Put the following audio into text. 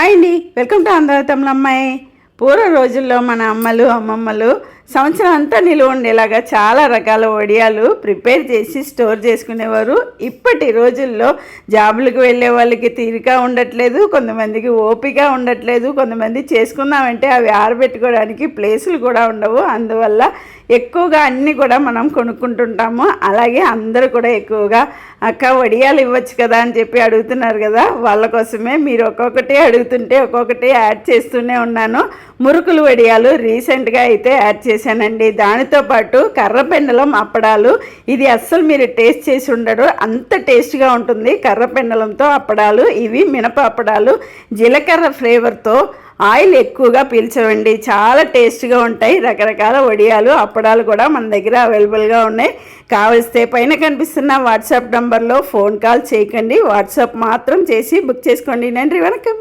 Hi అండి. Welcome to Andhra తమిళమ్మాయి. పూర్వ రోజుల్లో మన అమ్మలు అమ్మమ్మలు సంవత్సరం అంతా నిలువ ఉండేలాగా చాలా రకాల వడియాలు ప్రిపేర్ చేసి స్టోర్ చేసుకునేవారు. ఇప్పటి రోజుల్లో జాబులకు వెళ్ళే వాళ్ళకి తీరిక ఉండట్లేదు కొంతమందికి ఓపిక ఉండట్లేదు కొంతమంది చేసుకుందామంటే అవి ఆరబెట్టుకోవడానికి ప్లేసులు కూడా ఉండవు. అందువల్ల ఎక్కువగా అన్నీ కూడా మనం కొనుక్కుంటుంటాము. అలాగే అందరూ కూడా ఎక్కువగా అక్క వడియాలు ఇవ్వచ్చు కదా అని చెప్పి అడుగుతున్నారు కదా. వాళ్ళ కోసమే మీరు ఒక్కొక్కటి అడుగుతుంటే ఒక్కొక్కటి యాడ్ చేస్తూనే ఉన్నాను. మురుకులు వడియాలు రీసెంట్గా అయితే యాడ్ చేశానండి. దానితో పాటు కర్రపెండలం అప్పడాలు ఇది అస్సలు మీరు టేస్ట్ చేసి ఉండరు. అంత టేస్ట్గా ఉంటుంది కర్ర పెండలంతో అప్పడాలు. ఇవి మినప అప్పడాలు. జీలకర్ర ఫ్లేవర్తో ఆయిల్ ఎక్కువగా పీల్చవండి. చాలా టేస్ట్గా ఉంటాయి. రకరకాల వడియాలు అప్పడాలు కూడా మన దగ్గర అవైలబుల్గా ఉన్నాయి. కావలిస్తే పైన కనిపిస్తున్న వాట్సాప్ నంబర్లో ఫోన్ కాల్ చేయకండి. వాట్సాప్ మాత్రం చేసి బుక్ చేసుకోండి. నండి వణకం